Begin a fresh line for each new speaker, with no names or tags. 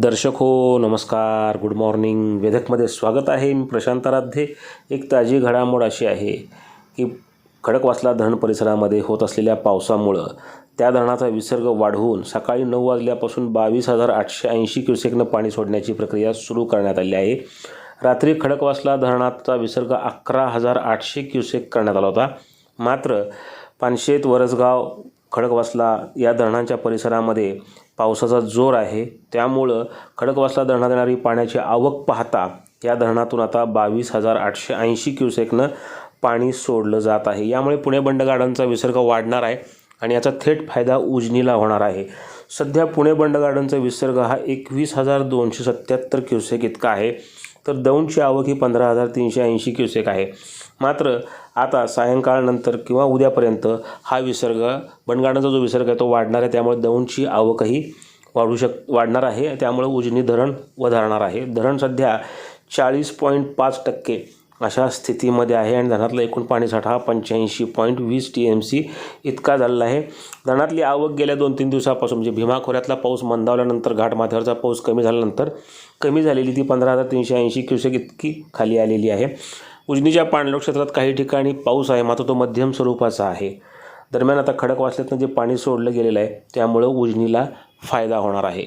दर्शक हो नमस्कार. गुड मॉर्निंग वेधकमध्ये स्वागत आहे मी प्रशांत आराध्ये. एक ताजी घडामोड अशी आहे की खडकवासला धरण परिसरामध्ये होत असलेल्या पावसामुळं त्या धरणाचा विसर्ग वाढवून सकाळी नऊ वाजल्यापासून बावीस हजार आठशे ऐंशी क्युसेकनं पाणी सोडण्याची प्रक्रिया सुरू करण्यात आली आहे. रात्री खडकवासला धरणाचा विसर्ग अकरा हजार आठशे क्युसेक करण्यात आला होता. मात्र पानशेत वरसगाव खडकवासला या धरणांच्या परिसरामध्ये पावसाचा जोर आहे. त्यामुळं खडकवासला धरणात येणारी पाण्याची आवक पाहता या धरणातून आता बावीस हजार आठशे ऐंशी क्युसेकनं पाणी सोडलं जात आहे. यामुळे पुणे बंड गार्डनचा विसर्ग वाढणार आहे आणि याचा थेट फायदा उजनीला होणार आहे. सध्या पुणे बंड गार्डनचा विसर्ग हा एकवीस हजार दोनशे सत्याहत्तर क्युसेक इतका आहे. तर दौंडची आवक ही पंधरा हजार तीनशे ऐंशी क्युसेक आहे. मात्र आता सायंकाळनंतर किंवा उद्यापर्यंत हा विसर्ग बनगाडाचा जो विसर्ग आहे तो वाढणार आहे. त्यामुळे दौंडची आवकही वाढू शक वाढणार आहे. त्यामुळे उजनी धरण वधारणार आहे. धरण सध्या चाळीस पॉईंट पाच टक्के अशा स्थितीमध्ये आहे आणि धरणातला एकूण पाणीसाठा हा पंच्याऐंशी पॉईंट वीस टी एम सी इतका झालेला आहे. धरणातली आवक गेल्या दोन तीन दिवसापासून म्हणजे भीमा खोऱ्यातला पाऊस मंदावल्यानंतर घाटमाथ्यावरचा पाऊस कमी झाल्यानंतर कमी झालेली ती पंधरा हजार तीनशे ऐंशी क्युसेक इतकी खाली आलेली आहे. उजनीच्या पाणलोट क्षेत्रात काही ठिकाणी पाऊस आहे मात्र तो मध्यम स्वरूपाचा आहे. दरम्यान आता खडकवासल्यातनं जे पाणी सोडलं गेलेलं आहे त्यामुळं उजनीला फायदा होणार आहे.